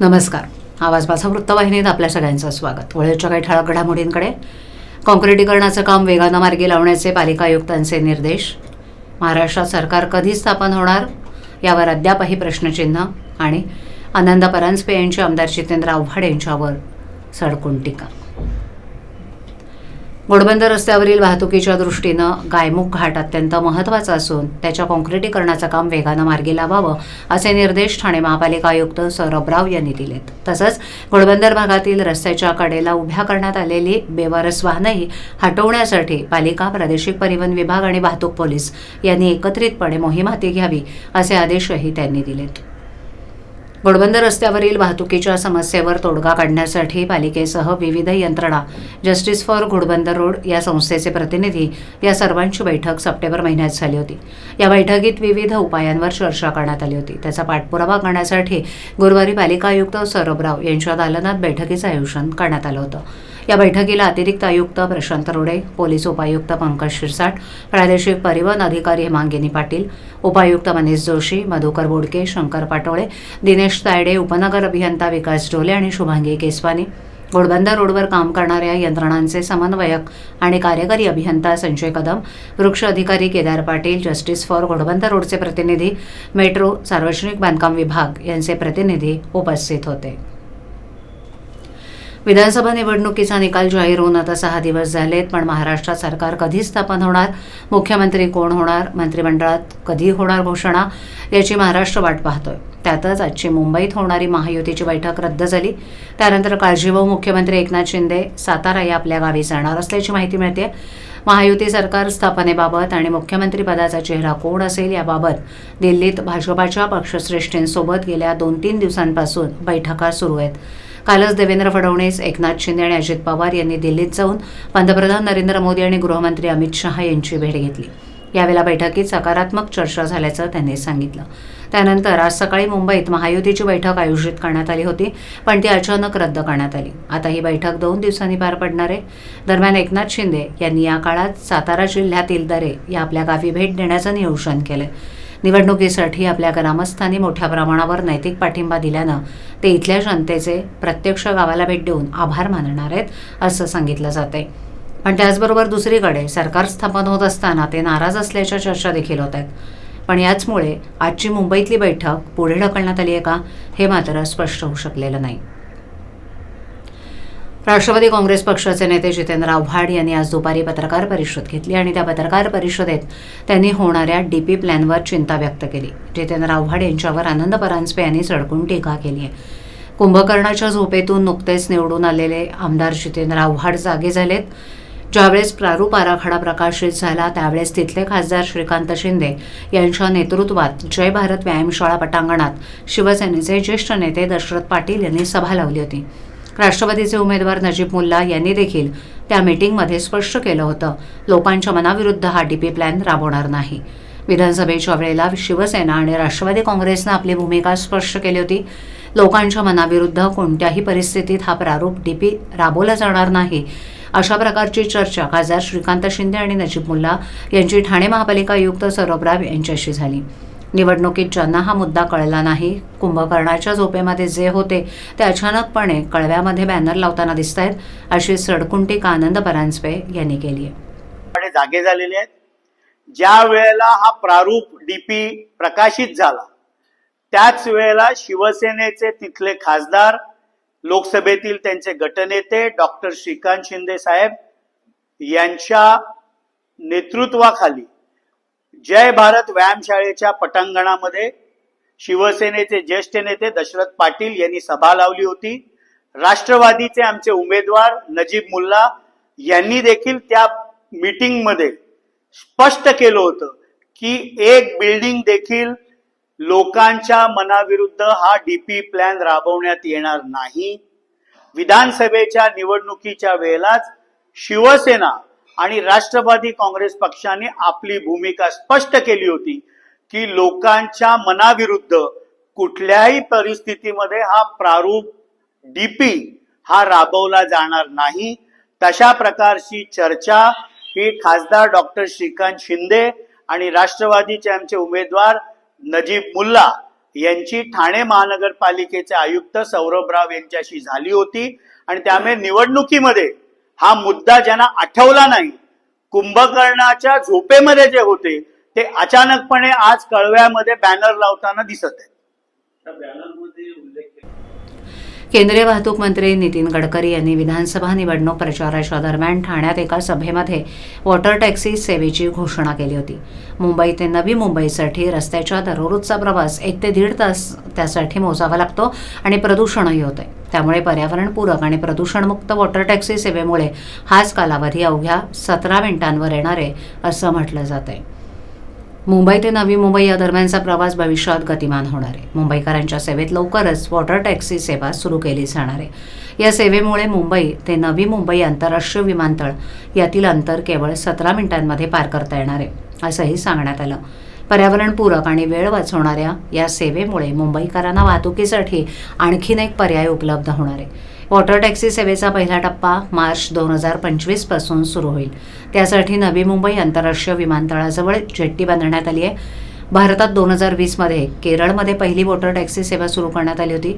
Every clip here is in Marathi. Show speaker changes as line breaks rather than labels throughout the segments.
नमस्कार. आवाज माझा वृत्तवाहिनीत आपल्या सगळ्यांचं स्वागत. वेळेच्या काही ठळक घडामोडींकडे. काँक्रिटीकरणाचं काम वेगानं मार्गी लावण्याचे पालिका आयुक्तांचे निर्देश. महाराष्ट्रात सरकार कधी स्थापन होणार? यावर अद्यापही प्रश्नचिन्ह आणि आनंद परांजपे यांचे आमदार जितेंद्र आव्हाड यांच्यावर सडकून टीका. घोडबंदर रस्त्यावरील वाहतुकीच्या दृष्टीनं गायमुख घाट अत्यंत महत्त्वाचा असून त्याच्या काँक्रिटीकरणाचं काम वेगानं मार्गी लावावं असे निर्देश ठाणे महापालिका आयुक्त सौरभ राव यांनी दिलेत. तसंच घोडबंदर भागातील रस्त्याच्या कडेला उभ्या करण्यात आलेली बेवारस वाहनंही हटवण्यासाठी पालिका प्रादेशिक परिवहन विभाग आणि वाहतूक पोलीस यांनी एकत्रितपणे मोहीम हाती घ्यावी असे आदेशही त्यांनी दिलेत. घोडबंदर रस्त्यावरील वाहतुकीच्या समस्येवर तोडगा काढण्यासाठी पालिकेसह विविध यंत्रणा जस्टिस फॉर घोडबंदर रोड या संस्थेचे प्रतिनिधी या सर्वांची बैठक सप्टेंबर महिन्यात झाली होती. या बैठकीत विविध उपायांवर चर्चा करण्यात आली होती. त्याचा पाठपुरावा करण्यासाठी गुरुवारी पालिका आयुक्त सौरभ राव यांच्या दालनात बैठकीचं आयोजन करण्यात आलं होतं. या बैठकीला अतिरिक्त आयुक्त प्रशांत रोडे पोलीस उपायुक्त पंकज शिरसाट प्रादेशिक परिवहन अधिकारी हेमांगिनी पाटील उपायुक्त मनीष जोशी मधुकर बोडके शंकर पाटोळे दिनेश तायडे उपनगर अभियंता विकास ढोले आणि शुभांगी केसवानी. घोडबंदर रोडवर काम करणाऱ्या यंत्रणांचे समन्वयक आणि कार्यकारी अभियंता संजय कदम वृक्ष अधिकारी केदार पाटील जस्टिस फॉर घोडबंदर रोडचे प्रतिनिधी मेट्रो सार्वजनिक बांधकाम विभाग यांचे प्रतिनिधी उपस्थित होते. विधानसभा निवडणुकीचा निकाल जाहीर होऊन आता सहा दिवस झालेत पण महाराष्ट्रात सरकार कधी स्थापन होणार? मुख्यमंत्री कोण होणार? मंत्रिमंडळात कधी होणार घोषणा? याची महाराष्ट्र वाट पाहतोय. त्यातच आजची मुंबईत होणारी महायुतीची बैठक रद्द झाली. त्यानंतर काळजीभाऊ मुख्यमंत्री एकनाथ शिंदे सातारा या आपल्या गावी जाणार असल्याची माहिती मिळते महायुती सरकार स्थापनेबाबत आणि मुख्यमंत्री पदाचा चेहरा कोण असेल याबाबत दिल्लीत भाजपाच्या पक्षश्रेष्ठींसोबत गेल्या दोन तीन दिवसांपासून बैठका सुरू आहेत. कालच देवेंद्र फडणवीस एकनाथ शिंदे आणि अजित पवार यांनी दिल्लीत जाऊन पंतप्रधान नरेंद्र मोदी आणि गृहमंत्री अमित शहा यांची भेट घेतली. यावेळेला बैठकीत सकारात्मक चर्चा झाल्याचं त्यांनी सांगितलं. त्यानंतर आज सकाळी मुंबईत महायुतीची बैठक आयोजित करण्यात आली होती पण ती अचानक रद्द करण्यात आली. आता ही बैठक दोन दिवसांनी पार पडणार आहे. दरम्यान एकनाथ शिंदे यांनी या काळात सातारा जिल्ह्यातील दरे या आपल्या गावी भेट देण्याचं नियोजन केलंय. निवडणुकीसाठी आपल्या ग्रामस्थांनी मोठ्या प्रमाणावर नैतिक पाठिंबा दिल्यानं ते इथल्या जनतेचे प्रत्यक्ष गावाला भेट देऊन आभार मानणार आहेत असं सांगितलं जातंय. पण त्याचबरोबर दुसरीकडे सरकार स्थापन होत असताना ते नाराज असल्याच्या चर्चा देखील होत आहेत. पण याचमुळे आजची मुंबईतली बैठक पुढे ढकलण्यात आली आहे का हे मात्र स्पष्ट होऊ शकलेलं नाही. राष्ट्रवादी काँग्रेस पक्षाचे नेते जितेंद्र आव्हाड यांनी आज दुपारी पत्रकार परिषद घेतली आणि त्या पत्रकार परिषदेत त्यांनी होणाऱ्या डीपी प्लॅनवर चिंता व्यक्त केली. जितेंद्र आव्हाड यांच्यावर आनंद परांजपे यांनी सडकून टीका केली आहे. कुंभकर्णाच्या झोपेतून नुकतेच निवडून आलेले आमदार जितेंद्र आव्हाड जागे झालेत. ज्यावेळेस प्रारूप आराखडा प्रकाशित झाला त्यावेळेस तिथले खासदार श्रीकांत शिंदे यांच्या नेतृत्वात जय भारत व्यायामशाळा पटांगणात शिवसेनेचे ज्येष्ठ नेते दशरथ पाटील यांनी सभा लावली होती. राष्ट्रवादीचे उमेदवार नजीब मुल्ला यांनी देखील त्या मीटिंगमध्ये स्पष्ट केलं होतं. लोकांच्या मनाविरुद्ध हा डीपी प्लॅन राबवणार नाही. विधानसभेच्या वेळेला शिवसेना आणि राष्ट्रवादी काँग्रेसनं आपली भूमिका स्पष्ट केली होती. लोकांच्या मनाविरुद्ध कोणत्याही परिस्थितीत हा प्रारूप डीपी राबवला जाणार नाही. अशा प्रकारची चर्चा खासदार श्रीकांत शिंदे आणि नजीब मुल्ला यांची ठाणे महापालिका आयुक्त सौरभ राव यांच्याशी झाली. निवडणुकीत ज्यांना हा मुद्दा कळला नाही कुंभकर्णाच्या झोपेमध्ये जे होते ते अचानकपणे कळव्यामध्ये बॅनर लावताना दिसत आहेत अशी सडकून टीका आनंद परांजपे यांनी केली आहे.
जागे झालेले आहेत. ज्या वेळेला हा प्रारूप डीपी प्रकाशित झाला त्याच वेळेला शिवसेनेचे तिथले खासदार लोकसभेतील त्यांचे गटनेते डॉक्टर श्रीकांत शिंदे साहेब यांच्या नेतृत्वाखाली जय भारत व्यायामशाळेच्या पटांगणामध्ये शिवसेनेचे ज्येष्ठ नेते दशरथ पाटील यांनी सभा लावली होती. राष्ट्रवादीचे आमचे उमेदवार नजीब मुल्ला यांनी देखील त्या मीटिंगमध्ये स्पष्ट केलं होतं की एक बिल्डिंग देखील लोकांच्या मनाविरुद्ध हा डीपी प्लॅन राबवण्यात येणार नाही. विधानसभेच्या निवडणुकीच्या वेळेलाच शिवसेना आणि राष्ट्रवादी काँग्रेस पक्षाने आपली भूमिका स्पष्ट केली होती की लोकांच्या मनाविरुद्ध कुठल्याही परिस्थितीमध्ये हा प्रारूप डीपी हा राबवला जाणार नाही. तशा प्रकारची चर्चा ही खासदार डॉक्टर श्रीकांत शिंदे आणि राष्ट्रवादीचे आमचे उमेदवार नजीब मुल्ला यांची ठाणे महानगरपालिकेचे आयुक्त सौरभ राव यांच्याशी झाली होती. आणि त्यामुळे निवडणुकीमध्ये हा मुद्दा ज्यांना आठवला नाही कुंभकर्णाच्या झोपेमध्ये जे होते ते अचानकपणे आज कळव्यामध्ये बॅनर लावताना दिसत आहेत.
केंद्रीय वाहतूक मंत्री नितीन गडकरी यांनी विधानसभा निवडणूक प्रचाराच्या दरम्यान ठाण्यात एका सभेमध्ये वॉटर टॅक्सी सेवेची घोषणा केली होती. मुंबई ते नवी मुंबईसाठी रस्त्याच्या दररोजचा प्रवास एक ते दीड तास त्यासाठी मोजावा लागतो आणि प्रदूषणही होते त्यामुळे पर्यावरणपूरक आणि प्रदूषणमुक्त वॉटर टॅक्सी सेवेमुळे हाच कालावधी अवघ्या सतरा मिनिटांवर येणार आहे असं म्हटलं जात आहे मुंबई ते नवी मुंबई या दरम्यानचा प्रवास भविष्यात गतिमान होणार आहे. मुंबईकरांच्या सेवेत लवकरच वॉटर टॅक्सी सेवा सुरू केली जाणार आहे. या सेवेमुळे मुंबई ते नवी मुंबई आंतरराष्ट्रीय विमानतळ यातील अंतर केवळ सतरा मिनिटांमध्ये पार करता येणार आहे असंही सांगण्यात आलं. पर्यावरणपूरक आणि वेळ वाचवणाऱ्या या सेवेमुळे मुंबईकरांना वाहतुकीसाठी आणखीन एक पर्याय उपलब्ध होणार आहे. वॉटर टॅक्सी सेवेचा पहिला टप्पा मार्च दोन हजार पंचवीसपासून सुरू होईल. त्यासाठी नवी मुंबई आंतरराष्ट्रीय विमानतळाजवळ जेट्टी बांधण्यात आली आहे. भारतात दोन हजार वीसमध्ये केरळमध्ये पहिली वॉटर टॅक्सी सेवा सुरू करण्यात आली होती.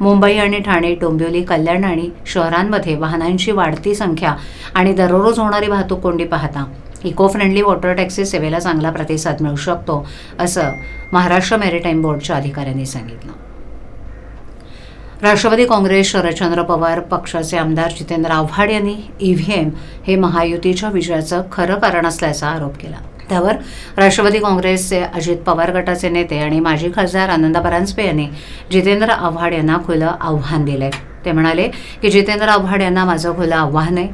मुंबई आणि ठाणे डोंबिवली कल्याण आणि शहरांमध्ये वाहनांची वाढती संख्या आणि दररोज होणारी वाहतूक कोंडी पाहता इको फ्रेंडली वॉटर टॅक्सी सेवेला चांगला प्रतिसाद मिळू शकतो असं महाराष्ट्र मॅरिटाईम बोर्डच्या अधिकाऱ्यांनी सांगितलं. राष्ट्रवादी काँग्रेस शरदचंद्र पवार पक्षाचे आमदार जितेंद्र आव्हाड यांनी ईव्हीएम हे महायुतीच्या विजयाचं खरं कारण असल्याचा आरोप केला. त्यावर राष्ट्रवादी काँग्रेसचे अजित पवार गटाचे नेते आणि माजी खासदार आनंद परांजपे यांनी जितेंद्र आव्हाड यांना खुलं आव्हान दिलंय. ते म्हणाले की जितेंद्र आव्हाड यांना माझं खुलं आव्हान आहे.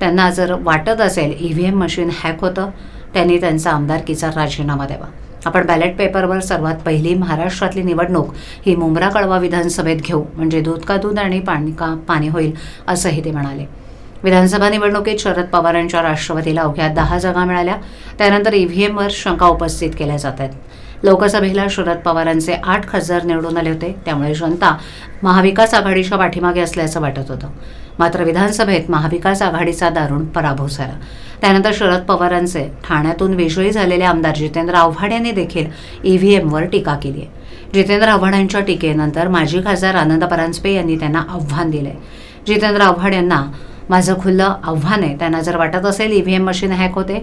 त्यांना जर वाटत असेल ईव्हीएम मशीन हॅक होतं त्यांनी त्यांचा आमदारकीचा राजीनामा द्यावा. आपण बॅलेट पेपरवर सर्वात पहिली महाराष्ट्रातली निवडणूक ही मुंब्रा कळवा विधानसभेत घेऊ. म्हणजे दूध का दूध आणि पाणी का पाणी होईल असंही ते म्हणाले. विधानसभा निवडणुकीत शरद पवारांच्या राष्ट्रवादीला अवघ्या दहा जागा मिळाल्या. त्यानंतर ईव्हीएमवर शंका उपस्थित केल्या जात आहेत. लोकसभेला शरद पवारांचे आठ खासदार निवडून आले होते. त्यामुळे जनता महाविकास आघाडीच्या पाठीमागे असल्याचं वाटत होतं. मात्र विधानसभेत महाविकास आघाडीचा दारुण पराभव झाला. त्यानंतर शरद पवारांचे ठाण्यातून विजयी झालेले आमदार जितेंद्र आव्हाड यांनी देखील ईव्हीएमवर टीका केली आहे. जितेंद्र आव्हाडांच्या टीकेनंतर माजी खासदार आनंद परांजपे यांनी त्यांना आव्हान दिले जितेंद्र आव्हाड यांना माझं खुल्लं आव्हान आहे. त्यांना जर वाटत असेल ईव्हीएम मशीन हॅक होते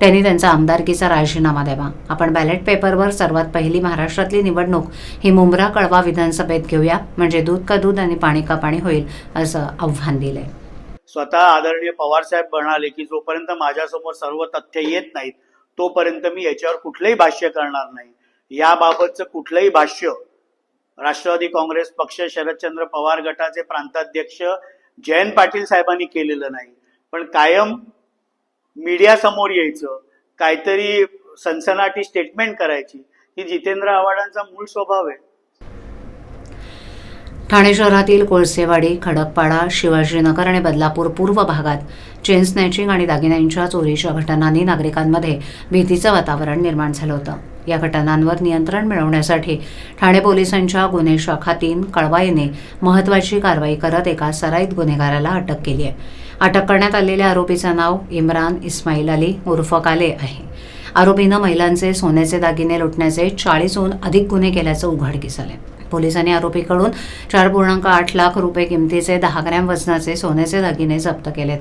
त्यांनी त्यांचा आमदारकीचा राजीनामा द्यावा. आपण बॅलेट पेपरवर सर्वात पहिली महाराष्ट्रातली निवडणूक ही मुंब्रा कळवा विधानसभेत घेऊया. म्हणजे दूध का दूध आणि पाणी का पाणी होईल असं आव्हान दिलंय.
स्वतः आदरणीय पवार साहेब म्हणाले की जोपर्यंत माझ्यासमोर सर्व तथ्य येत नाहीत तोपर्यंत मी याच्यावर कुठलंही भाष्य करणार नाही. याबाबतचं कुठलंही भाष्य राष्ट्रवादी काँग्रेस पक्ष शरदचंद्र पवार गटाचे प्रांताध्यक्ष जयंत पाटील साहेबांनी केलेलं नाही. पण कायम मीडिया समोर यायचं काहीतरी सनसनाटी स्टेटमेंट करायची ही जितेंद्र आव्हाडांचा मूळ स्वभाव आहे.
ठाणे शहरातील कोळसेवाडी खडकपाडा शिवाजीनगर आणि बदलापूर पूर्व भागात चेन स्नॅचिंग आणि दागिन्यांच्या चोरीच्या घटनांनी नागरिकांमध्ये भीतीचं वातावरण निर्माण झालं होतं. या घटनांवर नियंत्रण मिळवण्यासाठी ठाणे पोलिसांच्या गुन्हे शाखा तीन कळवाईने महत्त्वाची कारवाई करत एका सराईत गुन्हेगाराला अटक केली आहे. अटक करण्यात आलेल्या आरोपीचं नाव इम्रान इस्माईल अली उर्फ काले आहे. आरोपीनं महिलांचे सोन्याचे दागिने लुटण्याचे चाळीसहून अधिक गुन्हे केल्याचं उघडकीस आहे पोलिसांनी आरोपीकडून चार पूर्णांक आठ लाख रुपये किमतीचे दहा ग्रॅम वजनाचे सोन्याचे दागिने जप्त केलेत.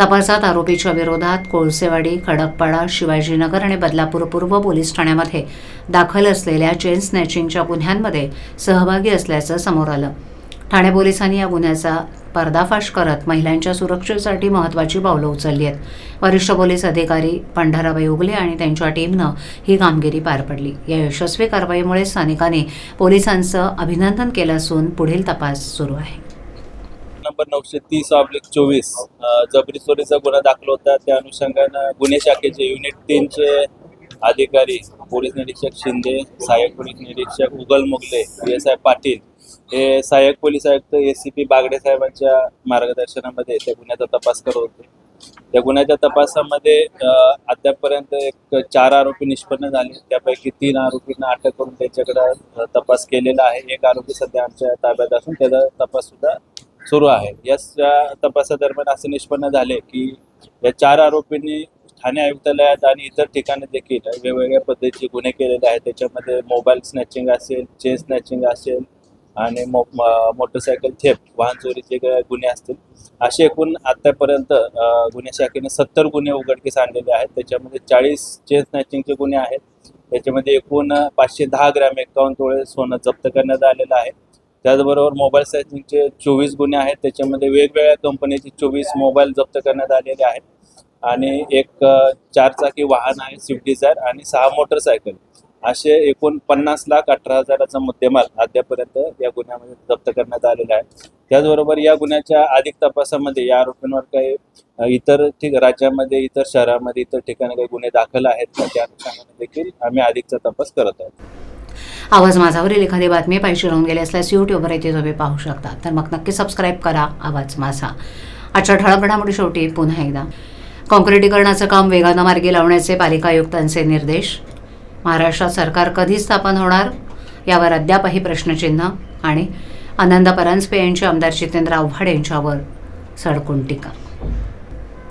तपासात आरोपीच्या विरोधात कोळसेवाडी खडकपाडा शिवाजीनगर आणि बदलापूर पूर्व पोलीस ठाण्यामध्ये दाखल असलेल्या चेन स्नॅचिंगच्या गुन्ह्यांमध्ये सहभागी असल्याचं समोर आलं. ठाणे पोलिसांनी या गुन्ह्याचा पर्दाफाश करत महिलांच्या सुरक्षेसाठी महत्त्वाची पावलं उचलली आहेत. वरिष्ठ पोलीस अधिकारी पंढराबाई उगले आणि त्यांच्या टीमनं ही कामगिरी पार पडली. या यशस्वी कारवाईमुळे स्थानिकांनी पोलिसांचं अभिनंदन केलं असून पुढील तपास सुरू आहे.
नंबर नऊशे तीस ऑब्लिक चोवीस जबरी चोरीचा गुन्हा दाखल होता. त्या अनुषंगानं गुन्हे शाखेचे युनिट तीनचे अधिकारी पोलीस निरीक्षक शिंदे सहाय्यक पोलीस निरीक्षक उगल मुगले एस आय पाटील हे सहाय्यक पोलीस आयुक्त एस सी पी बागडे साहेबांच्या मार्गदर्शनामध्ये त्या गुन्ह्याचा तपास करत होते. त्या गुन्ह्याच्या तपासामध्ये अद्यापपर्यंत एक चार आरोपी निष्पन्न झाले. त्यापैकी तीन आरोपींना अटक करून त्यांच्याकडे तपास केलेला आहे. एक आरोपी सध्या आमच्या ताब्यात असून त्याचा तपास सुद्धा सुरू आहे. या तपासादरम्यान असे निष्पन्न झाले की या चार आरोपींनी ठाणे आयुक्तालयात आणि इतर ठिकाणी देखील वेगवेगळ्या पद्धतीचे गुन्हे केलेले आहेत. त्याच्यामध्ये मोबाईल स्नॅचिंग असेल चेन स्नॅचिंग असेल आणि मो मोटरसायकल थेप वाहन चोरीचे गुन्हे असतील. असे एकूण आतापर्यंत गुन्हे शाखेने सत्तर गुन्हे उघडकीस आणलेले आहेत. त्याच्यामध्ये चाळीस चेन स्नॅचिंगचे गुन्हे आहेत. त्याच्यामध्ये एकूण पाचशे दहा ग्रॅम एकावन्न तोळे सोनं जप्त करण्यात आलेलं आहे. त्याचबरोबर मोबाईल स्नॅचिंगचे चोवीस गुन्हे आहेत. त्याच्यामध्ये वेगवेगळ्या कंपनीचे चोवीस मोबाईल जप्त करण्यात आलेले आहेत. आणि एक चारचाकी वाहन आहे स्विफ्ट डिझायर आणि सहा मोटरसायकल. असे एकूण पन्नास लाख अठरा हजाराचा मुद्देमाल अद्यापर्यंत या गुन्ह्यामध्ये जप्त करण्यात आलेला आहे. त्याचबरोबर या गुन्ह्याच्या अधिक तपासामध्ये या आरोपींवर काही इतर ठीक राज्यामध्ये इतर शहरामध्ये इतर ठिकाणी काही गुन्हे दाखल आहेत का? त्या अनुषंगाने देखील आम्ही अधिकचा तपास करत आहोत.
आवाज माझावरील एखादी बातमी पाहिजे राहून गेली असल्यास यूट्यूबवर येथे तुम्ही पाहू शकता. तर मग नक्की सबस्क्राईब करा. आवाज माझा. आजच्या ठळक घडामोडी शेवटी पुन्हा एकदा. काँक्रिटीकरणाचं काम वेगानं मार्गी लावण्याचे पालिका आयुक्तांचे निर्देश. महाराष्ट्रात सरकार कधी स्थापन होणार? यावर अद्यापही प्रश्नचिन्ह आणि आनंद परांजपे यांचे आमदार जितेंद्र आव्हाड यांच्यावर सडकून टीका.